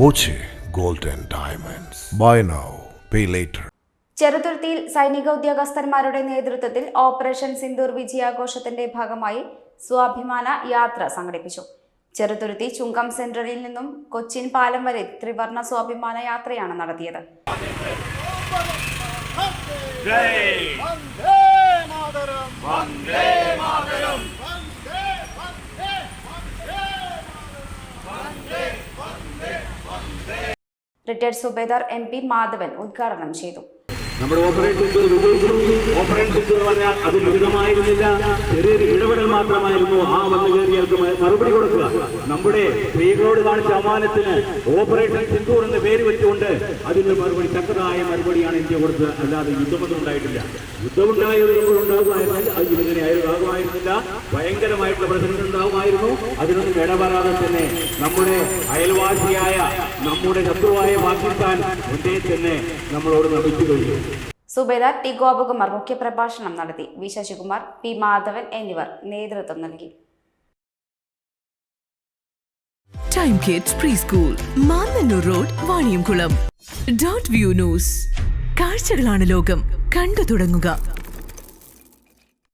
Boche gold diamonds. Buy now pay pay later. ചെറുതുരുത്തിയിൽ സൈനിക ഉദ്യോഗസ്ഥന്മാരുടെ നേതൃത്വത്തിൽ ഓപ്പറേഷൻ സിന്ദൂർ വിജയാഘോഷത്തിന്റെ ഭാഗമായി സ്വാഭിമാന യാത്ര സംഘടിപ്പിച്ചു. ചെറുതുരുത്തി ചുങ്കം സെന്ററിൽ നിന്നും കൊച്ചിൻ പാലം വരെ ത്രിവർണ സ്വാഭിമാന യാത്രയാണ് നടത്തിയത്. Retired Subedar M P Madhavan ഉദ്ഘാടനം ചെയ്തു. നമ്മുടെ സിന്ദൂർ വിജയിച്ചു ഓപ്പറേഷൻ സിന്ദൂർ എന്ന് പറഞ്ഞാൽ അത് ലളിതമായിരുന്നില്ല. ചെറിയൊരു ഇടപെടൽ മാത്രമായിരുന്നു. ആ വന്നു കയറിയവർക്ക് മറുപടി കൊടുക്കുക. നമ്മുടെ സ്ത്രീകളോട് കാണിച്ച അമാനത്തിന് ഓപ്പറേഷൻ സിന്ദൂർ എന്ന് പേര് വെച്ചുകൊണ്ട് അതിന് മറുപടി ശക്തമായ മറുപടിയാണ് ഇന്ത്യ കൊടുത്തത്. അല്ലാതെ യുദ്ധമൊന്നും ഉണ്ടായിട്ടില്ല. യുദ്ധമുണ്ടായത് ഉണ്ടാകുമായിരുന്നില്ല അത് ഇതിങ്ങനെ ആകുമായിരുന്നില്ല ഭയങ്കരമായിട്ടുള്ള പ്രശ്നങ്ങൾ ഉണ്ടാവുമായിരുന്നു. അതിനൊന്നും ഇടപെടാതെ തന്നെ നമ്മുടെ അയൽവാസിയായ നമ്മുടെ ശത്രുവായ പാകിസ്ഥാൻ ഒന്നേ തന്നെ നമ്മളോട് നമിച്ചു കഴിഞ്ഞു സുബേദാർ ടി ഗോപകുമാർ മുഖ്യപ്രഭാഷണം നടത്തി. വി ശശികുമാർ പി മാധവൻ എന്നിവർ നേതൃത്വം നൽകി. Time Kids preschool Mannanur road Vaniyamkulam dot view news കാഴ്ചകളാണ് ലോകം. കണ്ടു തുടങ്ങുക.